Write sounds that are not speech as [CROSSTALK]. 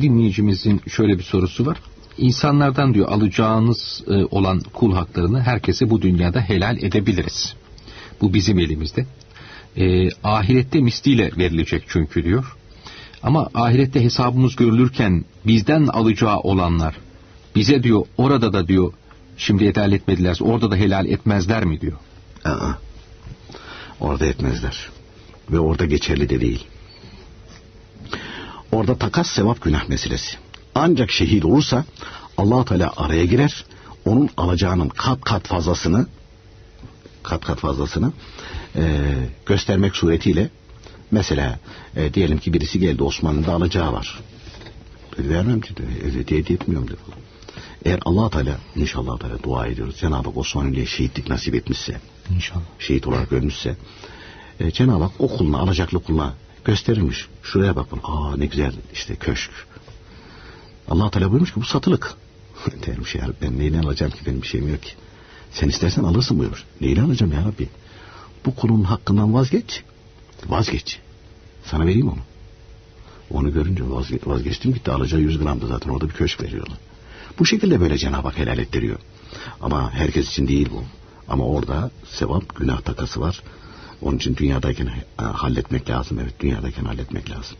Dinleyicimizin şöyle bir sorusu var. İnsanlardan diyor alacağınız e, olan kul haklarını herkese bu dünyada helal edebiliriz. Bu bizim elimizde. E, ahirette misliyle verilecek çünkü diyor. Ama ahirette hesabımız görülürken bizden alacağı olanlar bize diyor orada da diyor şimdi helal etmediler orada da helal etmezler mi diyor. Aa, orada etmezler. Ve orada geçerli de değil. Orada takas sevap günah meselesi. Ancak şehit olursa allah Teala araya girer. Onun alacağının kat kat fazlasını kat kat fazlasını e, göstermek suretiyle mesela e, diyelim ki birisi geldi Osman'ın da alacağı var. Dedi, vermem dedi. Hediye etmiyorum dedi. Eğer allah Teala inşallah Teala dua ediyoruz. Cenab-ı Hak Osmanlı'ya şehitlik nasip etmişse İnşallah. şehit olarak ölmüşse e, Cenab-ı Hak o kuluna alacaklı kuluna gösterilmiş. Şuraya bakın. Aa ne güzel işte köşk. Allah Teala buyurmuş ki bu satılık. [LAUGHS] Demiş ya ben neyle alacağım ki benim bir şeyim yok ki. Sen istersen alırsın buyurmuş. Neyle alacağım ya Rabbi? Bu kulun hakkından vazgeç. Vazgeç. Sana vereyim onu. Onu görünce vazge vazgeçtim gitti. Alacağı 100 gramdı zaten orada bir köşk veriyorlar. Bu şekilde böyle Cenab-ı Hak helal ettiriyor. Ama herkes için değil bu. Ama orada sevap günah takası var. Onun için dünyadayken e, halletmek lazım. Evet dünyadayken halletmek lazım.